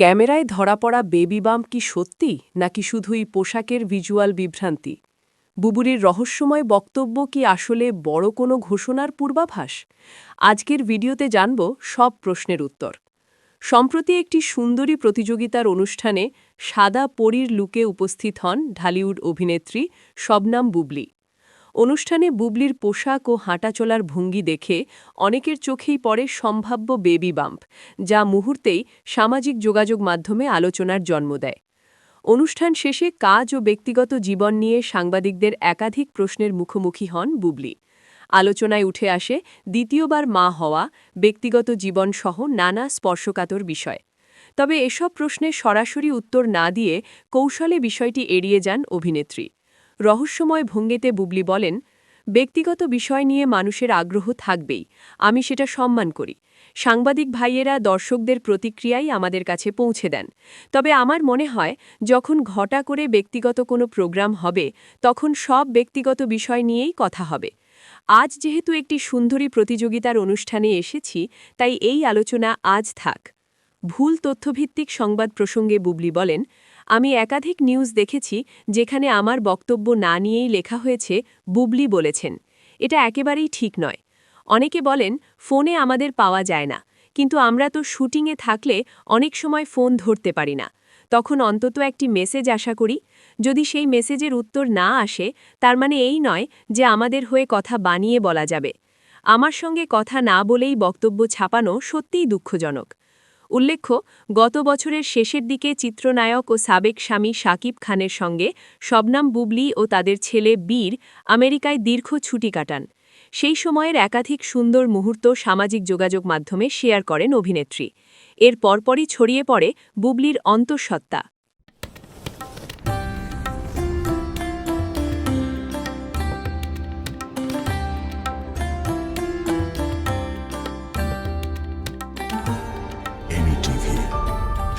ক্যামেরায় ধরা পড়া বেবি বাম কি সত্যি, নাকি শুধুই পোশাকের ভিজুয়াল বিভ্রান্তি? বুবুরির রহস্যময় বক্তব্য কি আসলে বড় কোনো ঘোষণার পূর্বাভাস? আজকের ভিডিওতে জানব সব প্রশ্নের উত্তর। সম্প্রতি একটি সুন্দরী প্রতিযোগিতার অনুষ্ঠানে সাদা পরীর লুকে উপস্থিত হন ঢালিউড অভিনেত্রী শবনাম বুবলি। অনুষ্ঠানে বুবলির পোশাক ও হাঁটাচলার ভঙ্গি দেখে অনেকের চোখেই পড়ে সম্ভাব্য বেবি বাম্প, যা মুহূর্তেই সামাজিক যোগাযোগ মাধ্যমে আলোচনার জন্ম দেয়। অনুষ্ঠান শেষে কাজ ও ব্যক্তিগত জীবন নিয়ে সাংবাদিকদের একাধিক প্রশ্নের মুখোমুখি হন বুবলি। আলোচনায় উঠে আসে দ্বিতীয়বার মা হওয়া, ব্যক্তিগত জীবন সহ নানা স্পর্শকাতর বিষয়। তবে এসব প্রশ্নে সরাসরি উত্তর না দিয়ে কৌশলে বিষয়টি এড়িয়ে যান অভিনেত্রী। রহস্যময় ভঙ্গিতে বুবলি বলেন, ব্যক্তিগত বিষয় নিয়ে মানুষের আগ্রহ থাকবেই, আমি সেটা সম্মান করি। সাংবাদিক ভাইয়েরা দর্শকদের প্রতিক্রিয়াই আমাদের কাছে পৌঁছে দেন। তবে আমার মনে হয়, যখন ঘটা করে ব্যক্তিগত কোনো প্রোগ্রাম হবে, তখন সব ব্যক্তিগত বিষয় নিয়েই কথা হবে। আজ যেহেতু একটি সুন্দরী প্রতিযোগিতার অনুষ্ঠানে এসেছি, তাই এই আলোচনা আজ থাক। ভুল তথ্যভিত্তিক সংবাদ প্রসঙ্গে বুবলি বলেন আমি একাধিক নিউজ দেখেছি যেখানে আমার বক্তব্য না নিয়েই লেখা হয়েছে, বুবলি বলেছেন। এটা একেবারেই ঠিক নয়। অনেকে বলেন, ফোনে আমাদের পাওয়া যায় না। কিন্তু আমরা তো শুটিংয়ে থাকলে অনেক সময় ফোন ধরতে পারি না। তখন অন্তত একটি মেসেজ আশা করি, যদি সেই মেসেজের উত্তর না আসে, তার মানে এই নয় যে আমাদের হয়ে কথা বানিয়ে বলা যাবে। আমার সঙ্গে কথা না বলেই বক্তব্য ছাপানো সত্যিই দুঃখজনক। উল্লেখ্য, গত বছরের শেষের দিকে চিত্রনায়ক ও সাবেক স্বামী সাকিব খানের সঙ্গে শবনাম বুবলি ও তাদের ছেলে বীর আমেরিকায় দীর্ঘ ছুটি কাটান। সেই সময়ের একাধিক সুন্দর মুহূর্ত সামাজিক যোগাযোগ মাধ্যমে শেয়ার করেন অভিনেত্রী। এর পরপরই ছড়িয়ে পড়ে বুবলির অন্তঃসত্ত্বা।